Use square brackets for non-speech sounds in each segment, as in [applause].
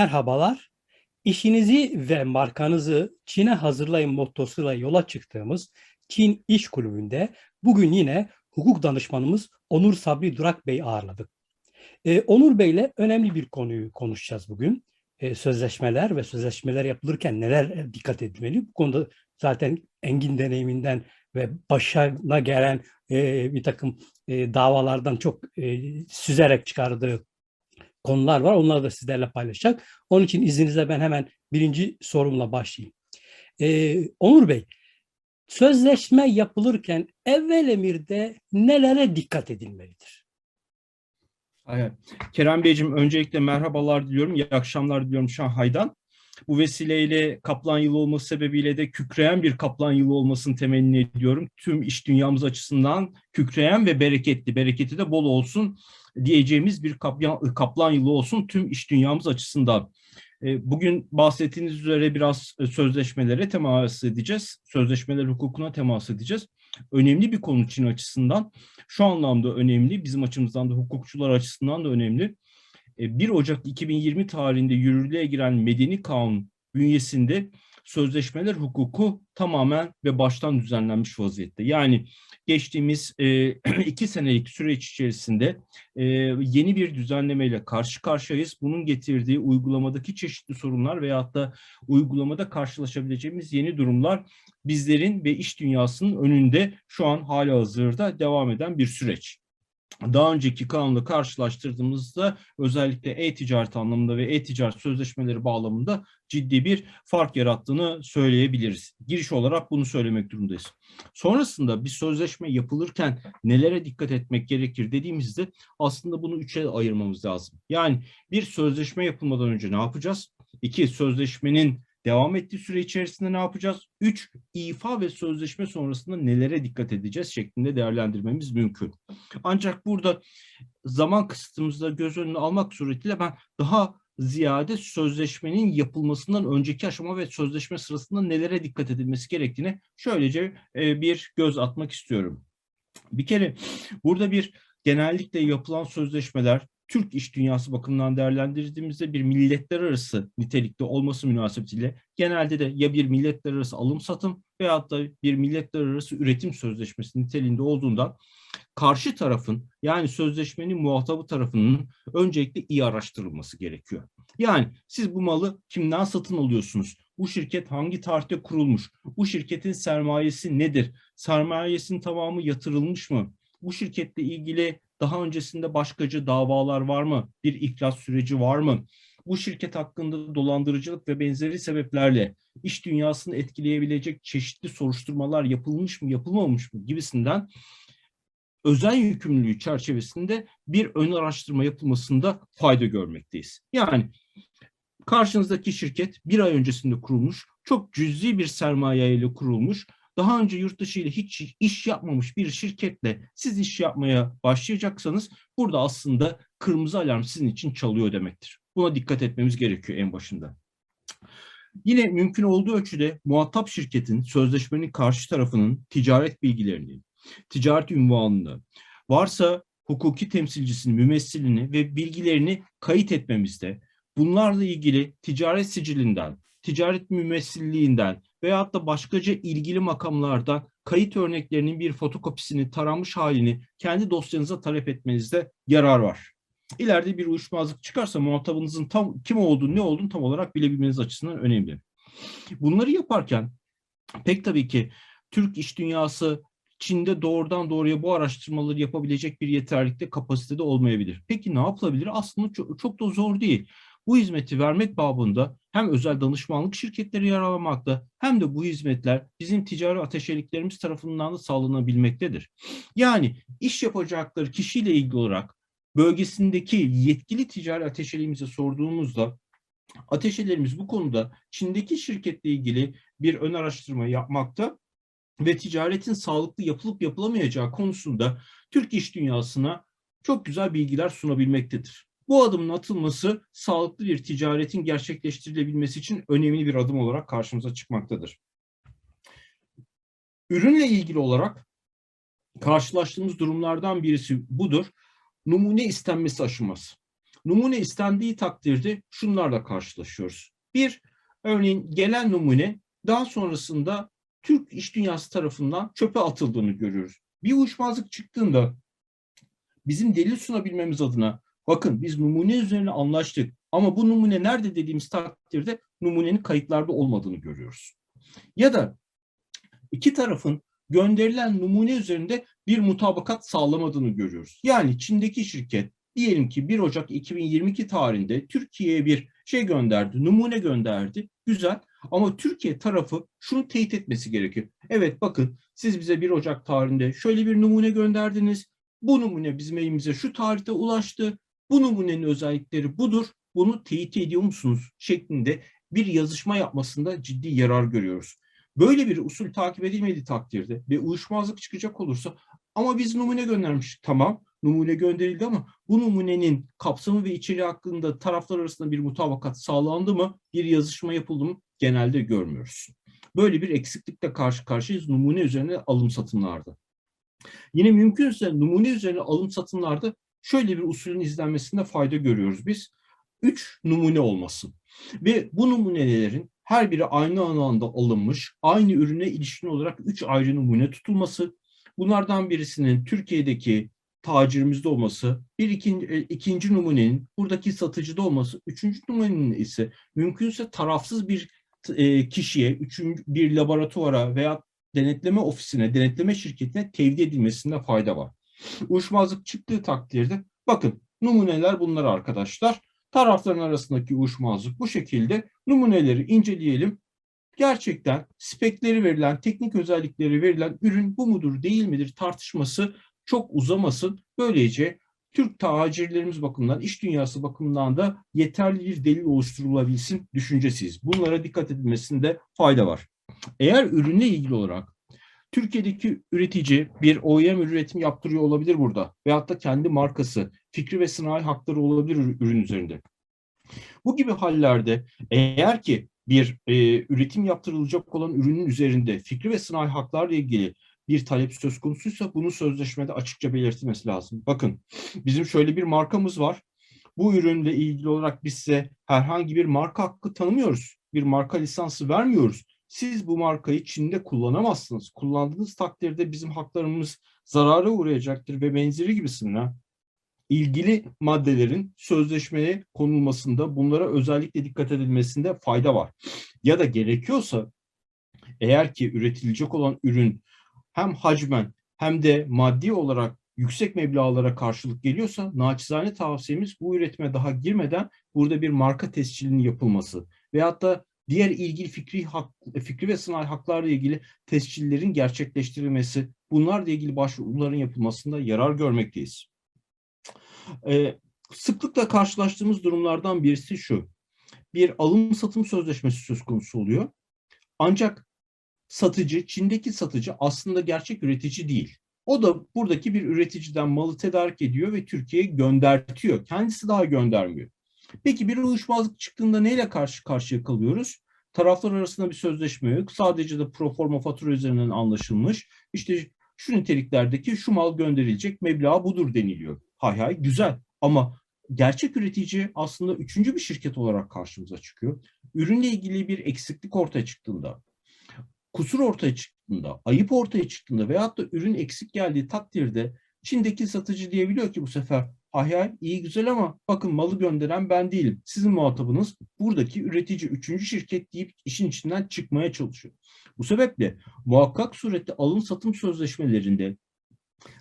Merhabalar. İşinizi ve markanızı Çin'e hazırlayın mottosuyla yola çıktığımız Çin İş Kulübü'nde bugün yine hukuk danışmanımız Onur Sabri Durak Bey ağırladık. Ee, Onur Bey'le önemli bir konuyu konuşacağız bugün. Ee, sözleşmeler ve sözleşmeler yapılırken neler dikkat edilmeli? Bu konuda zaten engin deneyiminden ve başına gelen e, bir takım e, davalardan çok e, süzerek çıkardığı konular var. Onları da sizlerle paylaşacak. Onun için izninizle ben hemen birinci sorumla başlayayım. Ee, Onur Bey, sözleşme yapılırken evvel emirde nelere dikkat edilmelidir? Kerem Beyciğim öncelikle merhabalar diliyorum. İyi akşamlar diliyorum Şanghay'dan. Bu vesileyle Kaplan yılı olması sebebiyle de kükreyen bir Kaplan yılı olmasını temenni ediyorum. Tüm iş dünyamız açısından kükreyen ve bereketli, bereketi de bol olsun diyeceğimiz bir kaplan, kaplan yılı olsun tüm iş dünyamız açısından. E, bugün bahsettiğiniz üzere biraz e, sözleşmelere temas edeceğiz. Sözleşmeler hukukuna temas edeceğiz. Önemli bir konu Çin açısından. Şu anlamda önemli, bizim açımızdan da hukukçular açısından da önemli. 1 e, Ocak 2020 tarihinde yürürlüğe giren Medeni Kanun bünyesinde sözleşmeler hukuku tamamen ve baştan düzenlenmiş vaziyette. Yani geçtiğimiz e, [clears throat] iki senelik süreç içerisinde e, yeni bir düzenlemeyle karşı karşıyayız. Bunun getirdiği uygulamadaki çeşitli sorunlar veyahut da uygulamada karşılaşabileceğimiz yeni durumlar bizlerin ve iş dünyasının önünde şu an hala hazırda devam eden bir süreç daha önceki kanunla karşılaştırdığımızda özellikle e-ticaret anlamında ve e-ticaret sözleşmeleri bağlamında ciddi bir fark yarattığını söyleyebiliriz. Giriş olarak bunu söylemek durumundayız. Sonrasında bir sözleşme yapılırken nelere dikkat etmek gerekir dediğimizde aslında bunu üçe ayırmamız lazım. Yani bir sözleşme yapılmadan önce ne yapacağız? İki, sözleşmenin devam ettiği süre içerisinde ne yapacağız? Üç, ifa ve sözleşme sonrasında nelere dikkat edeceğiz şeklinde değerlendirmemiz mümkün. Ancak burada zaman kısıtımızda göz önüne almak suretiyle ben daha ziyade sözleşmenin yapılmasından önceki aşama ve sözleşme sırasında nelere dikkat edilmesi gerektiğini şöylece e, bir göz atmak istiyorum. Bir kere burada bir genellikle yapılan sözleşmeler Türk iş dünyası bakımından değerlendirdiğimizde bir milletler arası nitelikte olması münasebetiyle genelde de ya bir milletler arası alım satım veyahut da bir milletler arası üretim sözleşmesi niteliğinde olduğundan karşı tarafın yani sözleşmenin muhatabı tarafının öncelikle iyi araştırılması gerekiyor. Yani siz bu malı kimden satın alıyorsunuz? Bu şirket hangi tarihte kurulmuş? Bu şirketin sermayesi nedir? Sermayesinin tamamı yatırılmış mı? Bu şirketle ilgili daha öncesinde başkacı davalar var mı? Bir iflas süreci var mı? Bu şirket hakkında dolandırıcılık ve benzeri sebeplerle iş dünyasını etkileyebilecek çeşitli soruşturmalar yapılmış mı, yapılmamış mı gibisinden özel yükümlülüğü çerçevesinde bir ön araştırma yapılmasında fayda görmekteyiz. Yani karşınızdaki şirket bir ay öncesinde kurulmuş, çok cüzi bir sermaye ile kurulmuş daha önce yurt dışı ile hiç iş yapmamış bir şirketle siz iş yapmaya başlayacaksanız burada aslında kırmızı alarm sizin için çalıyor demektir. Buna dikkat etmemiz gerekiyor en başında. Yine mümkün olduğu ölçüde muhatap şirketin sözleşmenin karşı tarafının ticaret bilgilerini, ticaret ünvanını, varsa hukuki temsilcisini, mümessilini ve bilgilerini kayıt etmemizde, bunlarla ilgili ticaret sicilinden, ticaret mümessilliğinden veyahut da başkaca ilgili makamlardan kayıt örneklerinin bir fotokopisini, taranmış halini kendi dosyanıza talep etmenizde yarar var. İleride bir uyuşmazlık çıkarsa muhatabınızın tam kim olduğunu, ne olduğunu tam olarak bilebilmeniz açısından önemli. Bunları yaparken pek tabii ki Türk iş dünyası Çin'de doğrudan doğruya bu araştırmaları yapabilecek bir yeterlikte kapasitede olmayabilir. Peki ne yapılabilir? Aslında çok, çok da zor değil bu hizmeti vermek babında hem özel danışmanlık şirketleri yer almakta hem de bu hizmetler bizim ticari ateşeliklerimiz tarafından da sağlanabilmektedir. Yani iş yapacakları kişiyle ilgili olarak bölgesindeki yetkili ticari ateşeliğimize sorduğumuzda ateşelerimiz bu konuda Çin'deki şirketle ilgili bir ön araştırma yapmakta ve ticaretin sağlıklı yapılıp yapılamayacağı konusunda Türk iş dünyasına çok güzel bilgiler sunabilmektedir. Bu adımın atılması sağlıklı bir ticaretin gerçekleştirilebilmesi için önemli bir adım olarak karşımıza çıkmaktadır. Ürünle ilgili olarak karşılaştığımız durumlardan birisi budur. Numune istenmesi aşaması. Numune istendiği takdirde şunlarla karşılaşıyoruz. Bir, örneğin gelen numune daha sonrasında Türk iş dünyası tarafından çöpe atıldığını görüyoruz. Bir uyuşmazlık çıktığında bizim delil sunabilmemiz adına bakın biz numune üzerine anlaştık ama bu numune nerede dediğimiz takdirde numunenin kayıtlarda olmadığını görüyoruz. Ya da iki tarafın gönderilen numune üzerinde bir mutabakat sağlamadığını görüyoruz. Yani Çin'deki şirket diyelim ki 1 Ocak 2022 tarihinde Türkiye'ye bir şey gönderdi, numune gönderdi. Güzel ama Türkiye tarafı şunu teyit etmesi gerekiyor. Evet bakın siz bize 1 Ocak tarihinde şöyle bir numune gönderdiniz. Bu numune bizim elimize şu tarihte ulaştı. Bu numunenin özellikleri budur. Bunu teyit ediyor musunuz? şeklinde bir yazışma yapmasında ciddi yarar görüyoruz. Böyle bir usul takip edilmediği takdirde ve uyuşmazlık çıkacak olursa ama biz numune göndermiştik. Tamam numune gönderildi ama bu numunenin kapsamı ve içeriği hakkında taraflar arasında bir mutabakat sağlandı mı? Bir yazışma yapıldı mı? Genelde görmüyoruz. Böyle bir eksiklikle karşı karşıyayız numune üzerine alım satımlarda. Yine mümkünse numune üzerine alım satımlarda şöyle bir usulün izlenmesinde fayda görüyoruz biz. Üç numune olması. Ve bu numunelerin her biri aynı alanda alınmış, aynı ürüne ilişkin olarak üç ayrı numune tutulması. Bunlardan birisinin Türkiye'deki tacirimizde olması, bir ikinci, e, ikinci numunenin buradaki satıcıda olması, üçüncü numunenin ise mümkünse tarafsız bir e, kişiye, üçüncü, bir laboratuvara veya denetleme ofisine, denetleme şirketine tevdi edilmesinde fayda var. Uyuşmazlık çıktığı takdirde bakın numuneler bunlar arkadaşlar. Tarafların arasındaki uyuşmazlık bu şekilde. Numuneleri inceleyelim. Gerçekten spekleri verilen, teknik özellikleri verilen ürün bu mudur değil midir tartışması çok uzamasın. Böylece Türk tacirlerimiz bakımından, iş dünyası bakımından da yeterli bir delil oluşturulabilsin düşüncesiyiz. Bunlara dikkat edilmesinde fayda var. Eğer ürünle ilgili olarak Türkiye'deki üretici bir OEM üretim yaptırıyor olabilir burada. Veyahut da kendi markası, fikri ve sanayi hakları olabilir ürün üzerinde. Bu gibi hallerde eğer ki bir e, üretim yaptırılacak olan ürünün üzerinde fikri ve sanayi haklarla ilgili bir talep söz konusuysa bunu sözleşmede açıkça belirtilmesi lazım. Bakın bizim şöyle bir markamız var. Bu ürünle ilgili olarak biz size herhangi bir marka hakkı tanımıyoruz. Bir marka lisansı vermiyoruz. Siz bu markayı Çin'de kullanamazsınız. Kullandığınız takdirde bizim haklarımız zarara uğrayacaktır ve benzeri gibisinden ilgili maddelerin sözleşmeye konulmasında bunlara özellikle dikkat edilmesinde fayda var. Ya da gerekiyorsa eğer ki üretilecek olan ürün hem hacmen hem de maddi olarak yüksek meblağlara karşılık geliyorsa naçizane tavsiyemiz bu üretime daha girmeden burada bir marka tescilinin yapılması veyahut da diğer ilgili fikri hak, fikri ve sanayi haklarla ilgili tescillerin gerçekleştirilmesi, bunlarla ilgili başvuruların yapılmasında yarar görmekteyiz. Ee, sıklıkla karşılaştığımız durumlardan birisi şu. Bir alım satım sözleşmesi söz konusu oluyor. Ancak satıcı, Çin'deki satıcı aslında gerçek üretici değil. O da buradaki bir üreticiden malı tedarik ediyor ve Türkiye'ye göndertiyor. Kendisi daha göndermiyor. Peki bir uyuşmazlık çıktığında neyle karşı karşıya kalıyoruz? Taraflar arasında bir sözleşme yok. Sadece de proforma fatura üzerinden anlaşılmış. İşte şu niteliklerdeki şu mal gönderilecek meblağ budur deniliyor. Hay hay güzel ama gerçek üretici aslında üçüncü bir şirket olarak karşımıza çıkıyor. Ürünle ilgili bir eksiklik ortaya çıktığında, kusur ortaya çıktığında, ayıp ortaya çıktığında veyahut da ürün eksik geldiği takdirde Çin'deki satıcı diyebiliyor ki bu sefer hay hay iyi güzel ama bakın malı gönderen ben değilim. Sizin muhatabınız buradaki üretici üçüncü şirket deyip işin içinden çıkmaya çalışıyor. Bu sebeple muhakkak surette alım satım sözleşmelerinde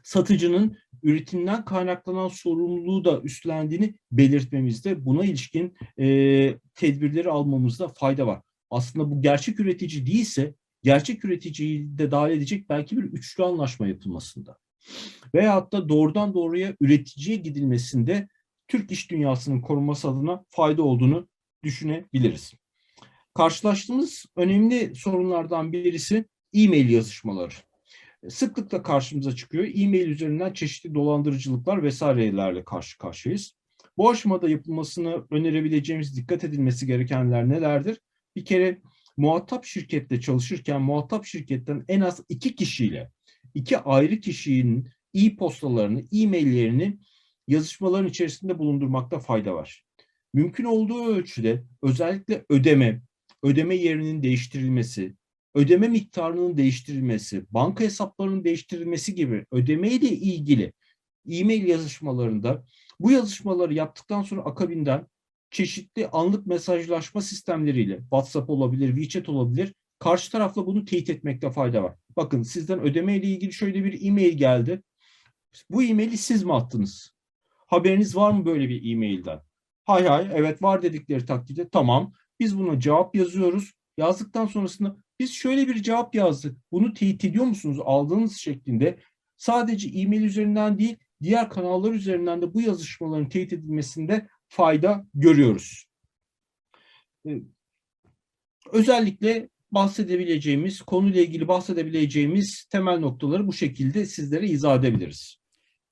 satıcının üretimden kaynaklanan sorumluluğu da üstlendiğini belirtmemizde buna ilişkin e, tedbirleri almamızda fayda var. Aslında bu gerçek üretici değilse gerçek üreticiyi de dahil edecek belki bir üçlü anlaşma yapılmasında veyahut da doğrudan doğruya üreticiye gidilmesinde Türk iş dünyasının korunması adına fayda olduğunu düşünebiliriz. Karşılaştığımız önemli sorunlardan birisi e-mail yazışmaları. Sıklıkla karşımıza çıkıyor. E-mail üzerinden çeşitli dolandırıcılıklar vesairelerle karşı karşıyayız. Bu aşamada yapılmasını önerebileceğimiz dikkat edilmesi gerekenler nelerdir? Bir kere muhatap şirkette çalışırken muhatap şirketten en az iki kişiyle iki ayrı kişinin e-postalarını, e-maillerini yazışmaların içerisinde bulundurmakta fayda var. Mümkün olduğu ölçüde özellikle ödeme, ödeme yerinin değiştirilmesi, ödeme miktarının değiştirilmesi, banka hesaplarının değiştirilmesi gibi ödeme ile ilgili e-mail yazışmalarında bu yazışmaları yaptıktan sonra akabinden çeşitli anlık mesajlaşma sistemleriyle WhatsApp olabilir, WeChat olabilir. Karşı tarafla bunu teyit etmekte fayda var. Bakın sizden ödeme ile ilgili şöyle bir e-mail geldi. Bu e-maili siz mi attınız? Haberiniz var mı böyle bir e-mailden? Hay hay evet var dedikleri takdirde tamam. Biz buna cevap yazıyoruz. Yazdıktan sonrasında biz şöyle bir cevap yazdık. Bunu teyit ediyor musunuz aldığınız şeklinde? Sadece e-mail üzerinden değil diğer kanallar üzerinden de bu yazışmaların teyit edilmesinde fayda görüyoruz. Ee, Özellikle bahsedebileceğimiz, konuyla ilgili bahsedebileceğimiz temel noktaları bu şekilde sizlere izah edebiliriz.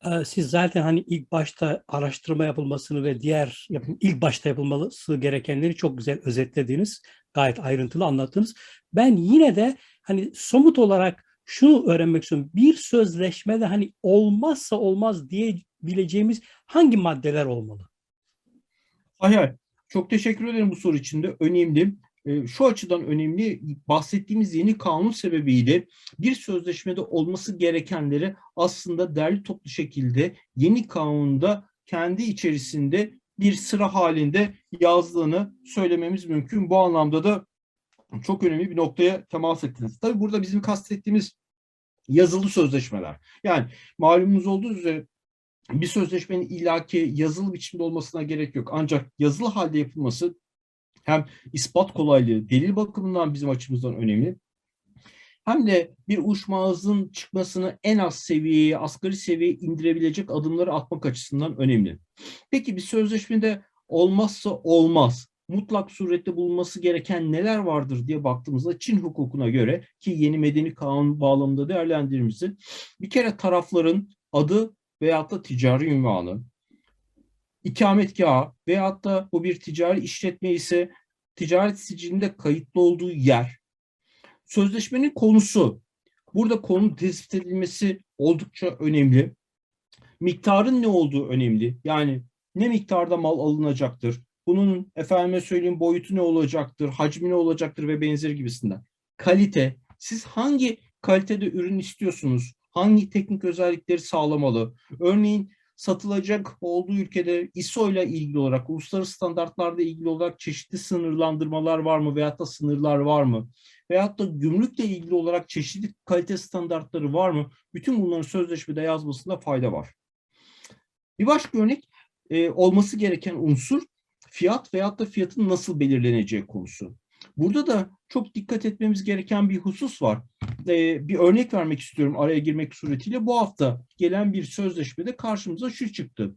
Ee, Siz zaten hani ilk başta araştırma yapılmasını ve diğer ilk başta yapılması gerekenleri çok güzel özetlediniz. Gayet ayrıntılı anlattınız. Ben yine de hani somut olarak şunu öğrenmek istiyorum. Bir sözleşmede hani olmazsa olmaz diyebileceğimiz hangi maddeler olmalı? Hayır, çok teşekkür ederim bu soru için de önemli. Ee, Şu açıdan önemli, bahsettiğimiz yeni kanun sebebiyle bir sözleşmede olması gerekenleri aslında derli toplu şekilde yeni kanunda kendi içerisinde bir sıra halinde yazdığını söylememiz mümkün. Bu anlamda da çok önemli bir noktaya temas ettiniz. Tabii burada bizim kastettiğimiz yazılı sözleşmeler. Yani malumunuz olduğu üzere bir sözleşmenin illaki yazılı biçimde olmasına gerek yok. Ancak yazılı halde yapılması hem ispat kolaylığı, delil bakımından bizim açımızdan önemli. Hem de bir uyuşmazlığın çıkmasını en az seviyeye, asgari seviyeye indirebilecek adımları atmak açısından önemli. Peki bir sözleşmede olmazsa olmaz, mutlak surette bulunması gereken neler vardır diye baktığımızda Çin hukukuna göre ki yeni medeni kanun bağlamında değerlendirdiğimizde bir kere tarafların adı veyahut da ticari ünvanı, ikametgahı veyahut da bu bir ticari işletme ise ticaret sicilinde kayıtlı olduğu yer, sözleşmenin konusu, burada konu tespit edilmesi oldukça önemli. Miktarın ne olduğu önemli. Yani ne miktarda mal alınacaktır, bunun efendime söyleyeyim boyutu ne olacaktır, hacmi ne olacaktır ve benzeri gibisinden. Kalite, siz hangi kalitede ürün istiyorsunuz? Hangi teknik özellikleri sağlamalı? Örneğin satılacak olduğu ülkede ISO ile ilgili olarak, uluslararası standartlarla ilgili olarak çeşitli sınırlandırmalar var mı veyahut da sınırlar var mı? Veyahut da gümrükle ilgili olarak çeşitli kalite standartları var mı? Bütün bunların sözleşmede yazmasında fayda var. Bir başka örnek e, olması gereken unsur fiyat veyahut da fiyatın nasıl belirleneceği konusu. Burada da çok dikkat etmemiz gereken bir husus var. Ee, bir örnek vermek istiyorum araya girmek suretiyle. Bu hafta gelen bir sözleşmede karşımıza şu çıktı.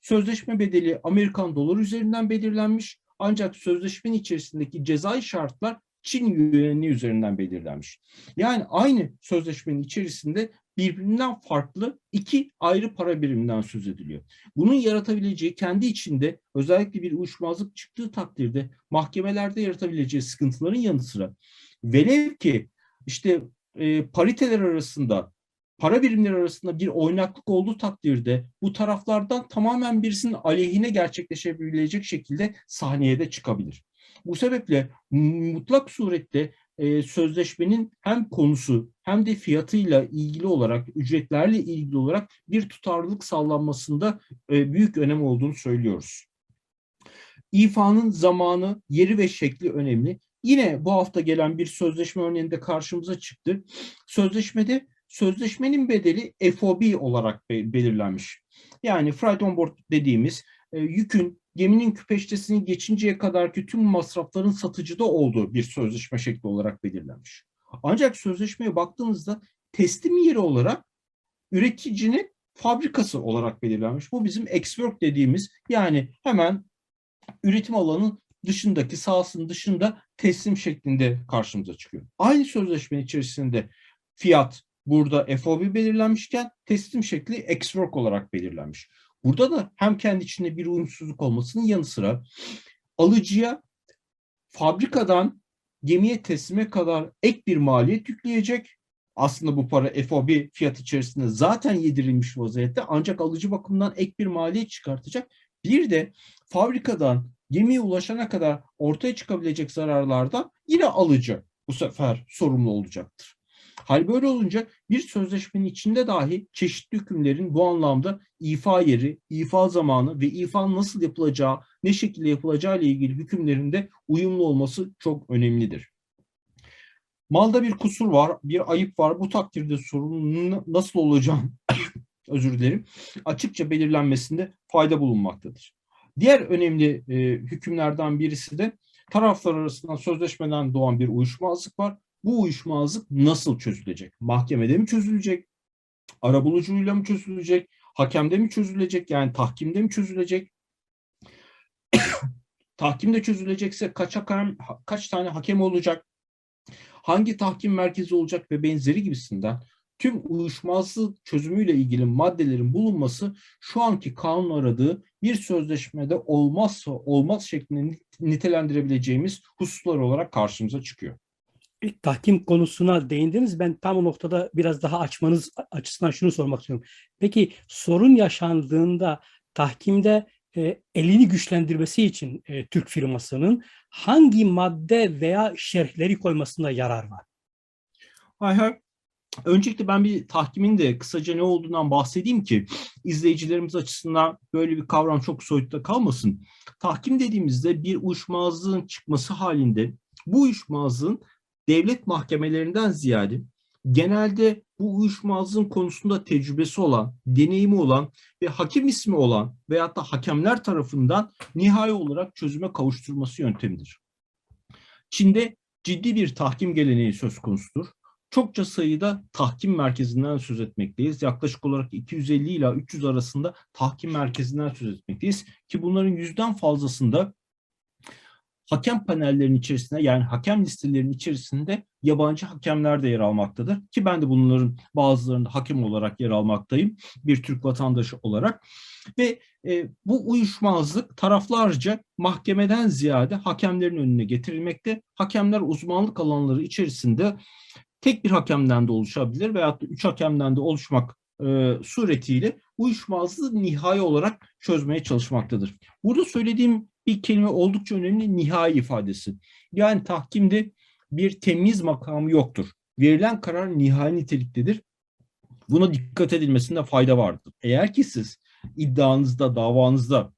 Sözleşme bedeli Amerikan doları üzerinden belirlenmiş. Ancak sözleşmenin içerisindeki cezai şartlar Çin yuanı üzerinden belirlenmiş. Yani aynı sözleşmenin içerisinde birbirinden farklı iki ayrı para biriminden söz ediliyor. Bunun yaratabileceği kendi içinde özellikle bir uyuşmazlık çıktığı takdirde mahkemelerde yaratabileceği sıkıntıların yanı sıra velev ki işte e, pariteler arasında para birimleri arasında bir oynaklık olduğu takdirde bu taraflardan tamamen birisinin aleyhine gerçekleşebilecek şekilde sahneye de çıkabilir. Bu sebeple mutlak surette e, sözleşmenin hem konusu hem de fiyatıyla ilgili olarak, ücretlerle ilgili olarak bir tutarlılık sağlanmasında e, büyük önem olduğunu söylüyoruz. İfanın zamanı, yeri ve şekli önemli. Yine bu hafta gelen bir sözleşme örneğinde karşımıza çıktı. Sözleşmede sözleşmenin bedeli FOB olarak be- belirlenmiş. Yani freight on board dediğimiz e, yükün geminin küpeştesini geçinceye kadarki tüm masrafların satıcıda olduğu bir sözleşme şekli olarak belirlenmiş. Ancak sözleşmeye baktığınızda teslim yeri olarak üreticinin fabrikası olarak belirlenmiş. Bu bizim ex-work dediğimiz yani hemen üretim alanının dışındaki sahasının dışında teslim şeklinde karşımıza çıkıyor. Aynı sözleşmenin içerisinde fiyat burada FOB belirlenmişken teslim şekli ex-work olarak belirlenmiş. Burada da hem kendi içinde bir uyumsuzluk olmasının yanı sıra alıcıya fabrikadan gemiye teslime kadar ek bir maliyet yükleyecek Aslında bu para FOB fiyat içerisinde zaten yedirilmiş vaziyette ancak alıcı bakımından ek bir maliyet çıkartacak. Bir de fabrikadan gemiye ulaşana kadar ortaya çıkabilecek zararlardan yine alıcı bu sefer sorumlu olacaktır. Hal böyle olunca bir sözleşmenin içinde dahi çeşitli hükümlerin bu anlamda ifa yeri, ifa zamanı ve ifa nasıl yapılacağı, ne şekilde yapılacağı ile ilgili hükümlerinde uyumlu olması çok önemlidir. Malda bir kusur var, bir ayıp var. Bu takdirde sorunun nasıl olacağı, [coughs] özür dilerim, açıkça belirlenmesinde fayda bulunmaktadır. Diğer önemli e, hükümlerden birisi de taraflar arasında sözleşmeden doğan bir uyuşmazlık var. Bu uyuşmazlık nasıl çözülecek? Mahkemede mi çözülecek? Arabulucuyla mı çözülecek? Hakemde mi çözülecek? Yani tahkimde mi çözülecek? [coughs] tahkimde çözülecekse kaç hakem, kaç tane hakem olacak? Hangi tahkim merkezi olacak ve benzeri gibisinden tüm uyuşmazlık çözümüyle ilgili maddelerin bulunması şu anki kanun aradığı bir sözleşmede olmazsa olmaz şeklinde nitelendirebileceğimiz hususlar olarak karşımıza çıkıyor. Tahkim konusuna değindiniz. Ben tam o noktada biraz daha açmanız açısından şunu sormak istiyorum. Peki sorun yaşandığında tahkimde e, elini güçlendirmesi için e, Türk firmasının hangi madde veya şerhleri koymasında yarar var? Hay. Öncelikle ben bir tahkimin de kısaca ne olduğundan bahsedeyim ki izleyicilerimiz açısından böyle bir kavram çok soyutta kalmasın. Tahkim dediğimizde bir uyuşmazlığın çıkması halinde bu uyuşmazlığın devlet mahkemelerinden ziyade genelde bu uyuşmazlığın konusunda tecrübesi olan, deneyimi olan ve hakim ismi olan veyahut da hakemler tarafından nihai olarak çözüme kavuşturması yöntemidir. Çin'de ciddi bir tahkim geleneği söz konusudur. Çokça sayıda tahkim merkezinden söz etmekteyiz. Yaklaşık olarak 250 ila 300 arasında tahkim merkezinden söz etmekteyiz. Ki bunların yüzden fazlasında hakem panellerinin içerisinde yani hakem listelerinin içerisinde yabancı hakemler de yer almaktadır. Ki ben de bunların bazılarında hakem olarak yer almaktayım bir Türk vatandaşı olarak. Ve e, bu uyuşmazlık taraflarca mahkemeden ziyade hakemlerin önüne getirilmekte. Hakemler uzmanlık alanları içerisinde tek bir hakemden de oluşabilir veyahut da üç hakemden de oluşmak e, suretiyle uyuşmazlığı nihai olarak çözmeye çalışmaktadır. Burada söylediğim bir kelime oldukça önemli nihai ifadesi. Yani tahkimde bir temiz makamı yoktur. Verilen karar nihai niteliktedir. Buna dikkat edilmesinde fayda vardır. Eğer ki siz iddianızda, davanızda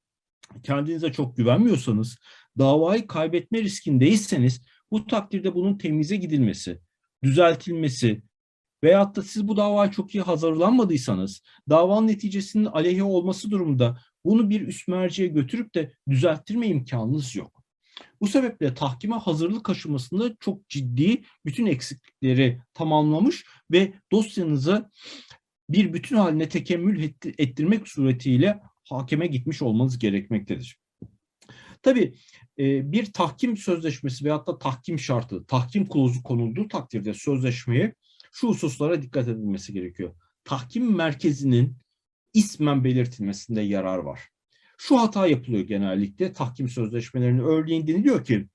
kendinize çok güvenmiyorsanız, davayı kaybetme riskindeyseniz bu takdirde bunun temize gidilmesi, düzeltilmesi veyahut da siz bu davaya çok iyi hazırlanmadıysanız davanın neticesinin aleyhe olması durumunda bunu bir üst merceğe götürüp de düzelttirme imkanınız yok. Bu sebeple tahkime hazırlık aşamasında çok ciddi bütün eksiklikleri tamamlamış ve dosyanızı bir bütün haline tekemmül ettirmek suretiyle hakeme gitmiş olmanız gerekmektedir. Tabii bir tahkim sözleşmesi veyahut da tahkim şartı, tahkim klozu konulduğu takdirde sözleşmeye şu hususlara dikkat edilmesi gerekiyor. Tahkim merkezinin ismen belirtilmesinde yarar var. Şu hata yapılıyor genellikle tahkim sözleşmelerinin örneğin deniliyor ki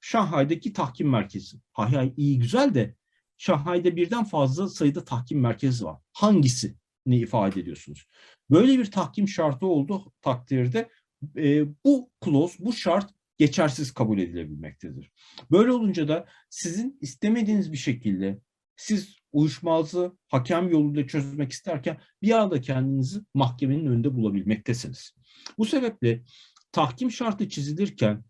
Şanghay'daki tahkim merkezi. Hay hay iyi güzel de Şanghay'da birden fazla sayıda tahkim merkezi var. Hangisi ne ifade ediyorsunuz? Böyle bir tahkim şartı olduğu takdirde e, bu clause, bu şart geçersiz kabul edilebilmektedir. Böyle olunca da sizin istemediğiniz bir şekilde siz uyuşmazlığı hakem yoluyla çözmek isterken bir anda kendinizi mahkemenin önünde bulabilmektesiniz. Bu sebeple tahkim şartı çizilirken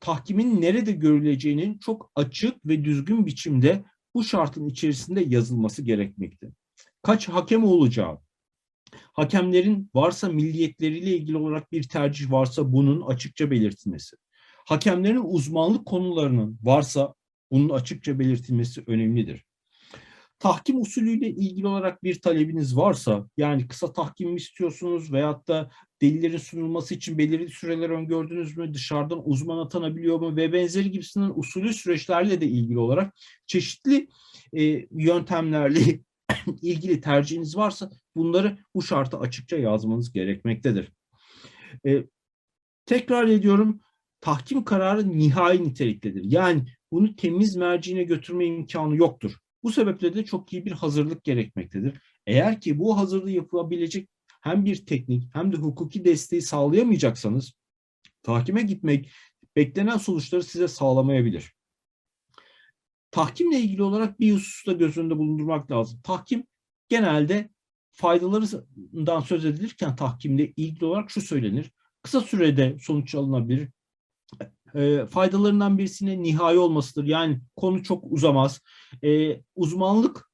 tahkimin nerede görüleceğinin çok açık ve düzgün biçimde bu şartın içerisinde yazılması gerekmekte. Kaç hakem olacağı, hakemlerin varsa milliyetleriyle ilgili olarak bir tercih varsa bunun açıkça belirtilmesi. Hakemlerin uzmanlık konularının varsa bunun açıkça belirtilmesi önemlidir. Tahkim usulüyle ilgili olarak bir talebiniz varsa, yani kısa tahkim mi istiyorsunuz veyahut da delillerin sunulması için belirli süreler öngördünüz mü, dışarıdan uzman atanabiliyor mu ve benzeri gibisinden usulü süreçlerle de ilgili olarak çeşitli e, yöntemlerle [coughs] ilgili tercihiniz varsa bunları bu şartı açıkça yazmanız gerekmektedir. E, tekrar ediyorum, tahkim kararı nihai niteliktedir. Yani bunu temiz merciğine götürme imkanı yoktur. Bu sebeple de çok iyi bir hazırlık gerekmektedir. Eğer ki bu hazırlığı yapılabilecek hem bir teknik hem de hukuki desteği sağlayamayacaksanız tahkime gitmek beklenen sonuçları size sağlamayabilir. Tahkimle ilgili olarak bir hususta göz önünde bulundurmak lazım. Tahkim genelde faydalarından söz edilirken tahkimle ilgili olarak şu söylenir. Kısa sürede sonuç alınabilir. E, faydalarından birisine nihai olmasıdır. Yani konu çok uzamaz. E, uzmanlık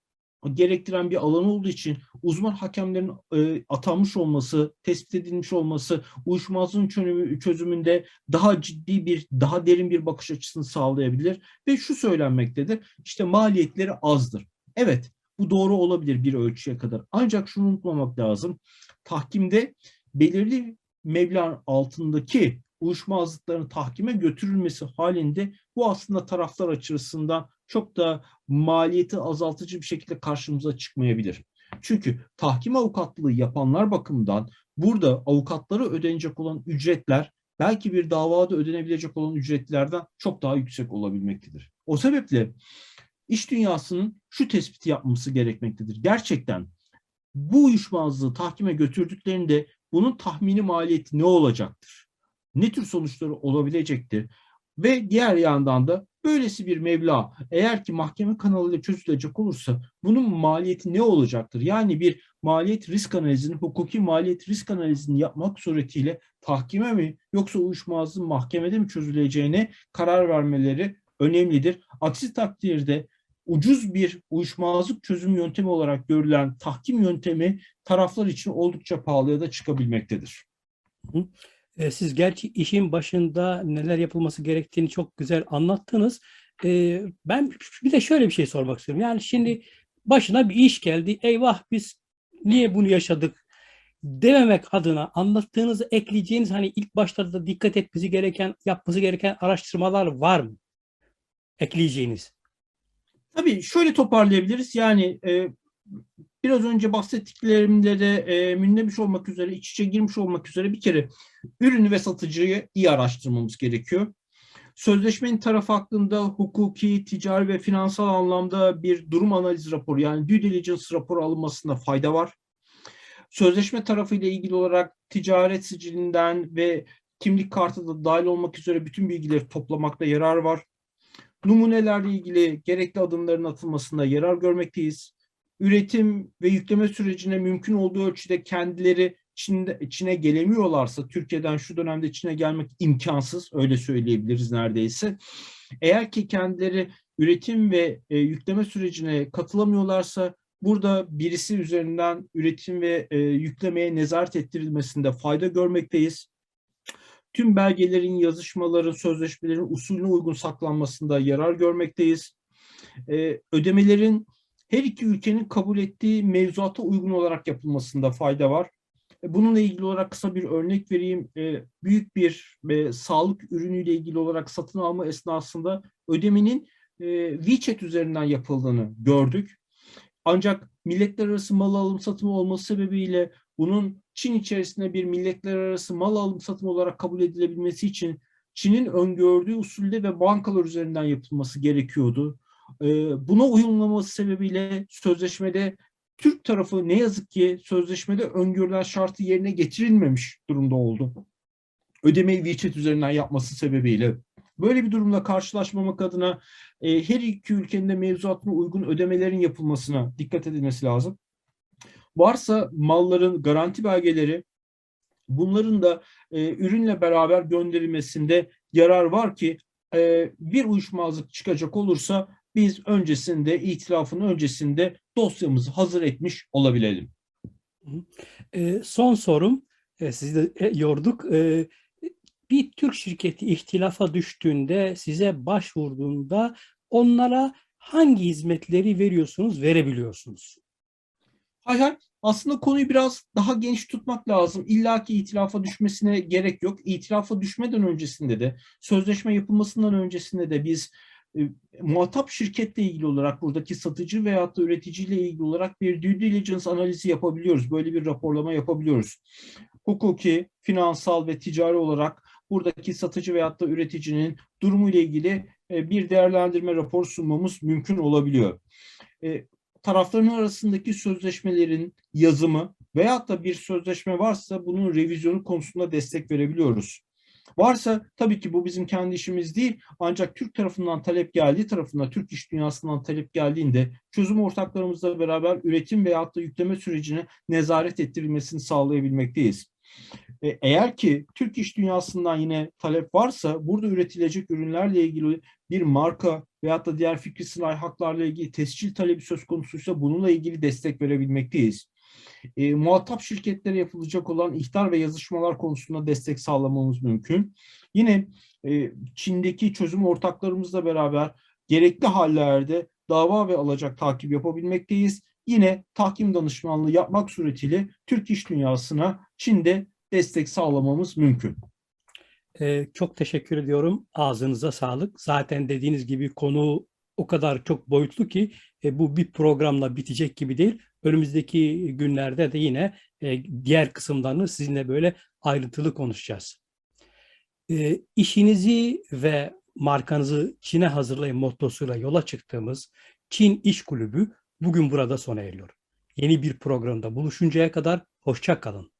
gerektiren bir alan olduğu için uzman hakemlerin e, atanmış olması, tespit edilmiş olması uyuşmazlığın çözümü, çözümünde daha ciddi bir, daha derin bir bakış açısını sağlayabilir ve şu söylenmektedir. İşte maliyetleri azdır. Evet, bu doğru olabilir bir ölçüye kadar. Ancak şunu unutmamak lazım. Tahkimde belirli meblağın altındaki uyuşmazlıkların tahkime götürülmesi halinde bu aslında taraflar açısından çok da maliyeti azaltıcı bir şekilde karşımıza çıkmayabilir. Çünkü tahkim avukatlığı yapanlar bakımından burada avukatlara ödenecek olan ücretler belki bir davada ödenebilecek olan ücretlerden çok daha yüksek olabilmektedir. O sebeple iş dünyasının şu tespiti yapması gerekmektedir. Gerçekten bu uyuşmazlığı tahkime götürdüklerinde bunun tahmini maliyeti ne olacaktır? Ne tür sonuçları olabilecektir? Ve diğer yandan da böylesi bir meblağ eğer ki mahkeme kanalıyla çözülecek olursa bunun maliyeti ne olacaktır? Yani bir maliyet risk analizini, hukuki maliyet risk analizini yapmak suretiyle tahkime mi yoksa uyuşmazlığın mahkemede mi çözüleceğine karar vermeleri önemlidir. Aksi takdirde ucuz bir uyuşmazlık çözüm yöntemi olarak görülen tahkim yöntemi taraflar için oldukça pahalıya da çıkabilmektedir. E, Siz gerçi işin başında neler yapılması gerektiğini çok güzel anlattınız. E, Ben bir de şöyle bir şey sormak istiyorum. Yani şimdi başına bir iş geldi. Eyvah biz niye bunu yaşadık dememek adına anlattığınızı ekleyeceğiniz hani ilk başlarda dikkat etmesi gereken, yapması gereken araştırmalar var mı? Ekleyeceğiniz. Tabii şöyle toparlayabiliriz. Yani e, biraz önce bahsettiklerimde de e, mündemiş olmak üzere, iç içe girmiş olmak üzere bir kere ürünü ve satıcıyı iyi araştırmamız gerekiyor. Sözleşmenin tarafı hakkında hukuki, ticari ve finansal anlamda bir durum analiz raporu yani due diligence raporu alınmasında fayda var. Sözleşme tarafıyla ilgili olarak ticaret sicilinden ve kimlik kartı da dahil olmak üzere bütün bilgileri toplamakta yarar var. Numunelerle ilgili gerekli adımların atılmasında yarar görmekteyiz. Üretim ve yükleme sürecine mümkün olduğu ölçüde kendileri Çin'de, Çin'e gelemiyorlarsa, Türkiye'den şu dönemde Çin'e gelmek imkansız, öyle söyleyebiliriz neredeyse. Eğer ki kendileri üretim ve e, yükleme sürecine katılamıyorlarsa, burada birisi üzerinden üretim ve e, yüklemeye nezaret ettirilmesinde fayda görmekteyiz tüm belgelerin, yazışmaların, sözleşmelerin usulüne uygun saklanmasında yarar görmekteyiz. Ee, ödemelerin her iki ülkenin kabul ettiği mevzuata uygun olarak yapılmasında fayda var. E, bununla ilgili olarak kısa bir örnek vereyim. E, büyük bir e, sağlık ürünüyle ilgili olarak satın alma esnasında ödemenin WeChat üzerinden yapıldığını gördük. Ancak milletler arası mal alım satımı olması sebebiyle bunun Çin içerisinde bir milletler arası mal alım satım olarak kabul edilebilmesi için Çin'in öngördüğü usulde ve bankalar üzerinden yapılması gerekiyordu. Ee, buna uyumlaması sebebiyle sözleşmede Türk tarafı ne yazık ki sözleşmede öngörülen şartı yerine getirilmemiş durumda oldu. Ödemeyi WeChat üzerinden yapması sebebiyle. Böyle bir durumla karşılaşmamak adına e, her iki ülkenin de mevzuatına uygun ödemelerin yapılmasına dikkat edilmesi lazım. Varsa malların garanti belgeleri bunların da e, ürünle beraber gönderilmesinde yarar var ki e, bir uyuşmazlık çıkacak olursa biz öncesinde itirafın öncesinde dosyamızı hazır etmiş olabilelim. E, son sorum, e, sizi de e, yorduk. E, bir Türk şirketi ihtilafa düştüğünde, size başvurduğunda onlara hangi hizmetleri veriyorsunuz, verebiliyorsunuz? Hay hay. Aslında konuyu biraz daha geniş tutmak lazım. İlla ki itirafa düşmesine gerek yok. İtirafa düşmeden öncesinde de, sözleşme yapılmasından öncesinde de biz muhatap şirketle ilgili olarak buradaki satıcı veyahut da üreticiyle ilgili olarak bir due diligence analizi yapabiliyoruz. Böyle bir raporlama yapabiliyoruz. Hukuki, finansal ve ticari olarak buradaki satıcı veyahut da üreticinin durumu ile ilgili e, bir değerlendirme raporu sunmamız mümkün olabiliyor. e, tarafların arasındaki sözleşmelerin yazımı veyahut da bir sözleşme varsa bunun revizyonu konusunda destek verebiliyoruz. Varsa tabii ki bu bizim kendi işimiz değil ancak Türk tarafından talep geldiği tarafında Türk iş dünyasından talep geldiğinde çözüm ortaklarımızla beraber üretim veyahut da yükleme sürecine nezaret ettirilmesini sağlayabilmekteyiz. E, Eğer ki Türk iş dünyasından yine talep varsa burada üretilecek ürünlerle ilgili bir marka veyahut da diğer fikri sınai haklarla ilgili tescil talebi söz konusuysa bununla ilgili destek verebilmekteyiz. E, muhatap şirketlere yapılacak olan ihtar ve yazışmalar konusunda destek sağlamamız mümkün. Yine e, Çin'deki çözüm ortaklarımızla beraber gerekli hallerde dava ve alacak takip yapabilmekteyiz. Yine tahkim danışmanlığı yapmak suretiyle Türk iş dünyasına Çin'de destek sağlamamız mümkün. Ee, çok teşekkür ediyorum. Ağzınıza sağlık. Zaten dediğiniz gibi konu o kadar çok boyutlu ki e, bu bir programla bitecek gibi değil. Önümüzdeki günlerde de yine e, diğer kısımlarını sizinle böyle ayrıntılı konuşacağız. E, işinizi ve markanızı Çin'e hazırlayın mottosuyla yola çıktığımız Çin İş Kulübü bugün burada sona eriyor. Yeni bir programda buluşuncaya kadar hoşça kalın.